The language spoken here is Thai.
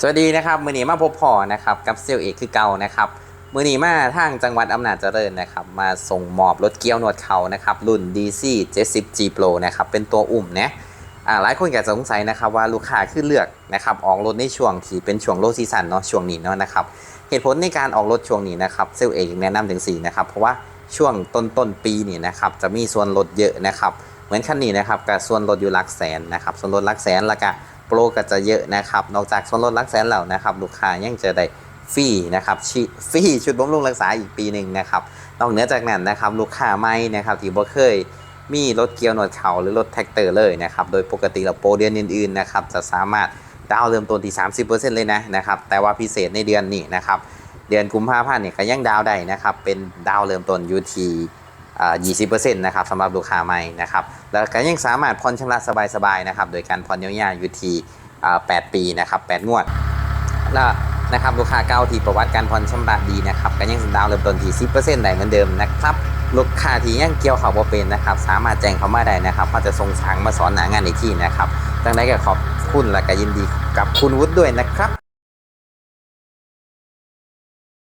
สวัสดีนะครับมือนีมาพบพอนะครับกับเซลเอกคือเก่านะครับมือนีมาทางจังหวัดอำนาจเจริญนะครับมาส่งมอบรถเกี๊ยวหนวดเขานะครับรุ่น DC 70 G Pro นะครับเป็นตัวอุ่มนะอ่าหลายคนก็จะสงสัยนะครับว่าลูกค้าคือเลือกนะครับออกรถในช่วงที่เป็นช่วงโลซีซันเนาะช่วงนี้เนาะนะครับเหตุผลในการออกรถช่วงนี้นะครับเซลเอกแนะนำถึง4นะครับเพราะว่าช่วงต้นต้นๆปีนี่นะครับจะมีส่วนลดเยอะนะครับ เหมือนคันนี้นะครับกับส่วนลดอยู่หลักแสนนะครับส่วนลดหลักแสนแล้วก็โปรก็จะเยอะนะครับนอกจากส่วนลดหลักแสนเหล่านะครับลูกค้ายังจะได้ฟรีนะครับฟรีชุดบำรุงรักษาอีกปีหนึ่งนะครับนอกเหนือจากนั้นนะครับลูกค้าไม่นะครับที่บ่เคยมีรถเกียวหนวดเขาหรือรถแท็กเตอร์เลยนะครับโดยปกติแล้วโปรเดือนอื่นๆนะครับจะสามารถดาวเริ่มต้นที่ 30%เลยนะนะครับแต่ว่าพิเศษในเดือนนี้นะครับเดือนกุมภาพันธ์เนี่ยก็ยังดาวได้นะครับเป็นดาวเริ่มต้นอยู่ที่ 20%นะครับสำหรับลูกค้าใหม่นะครับแล้วก็ยังสามารถผ่อนชำระสบายๆนะครับโดยการผ่อนยาวๆอยู่ที่อ่า8ปีนะครับ8งวดแล้วนะครับลูกค้าเก่าที่ประวัติการผ่อนชำระดีนะครับก็ยังดาวเริ่มต้นที่10%ได้เหมือนเดิมนะครับลูกค้าที่ยังเกี่ยวเขาบ่เป็นนะครับ สามารถแจ้งเขามาได้นะครับเขาจะส่งช้างมาสอนหนางานอีกที่นะครับดังนั้นก็ขอบคุณและก็ยินดีกับคุณวุฒิด้วยนะครับ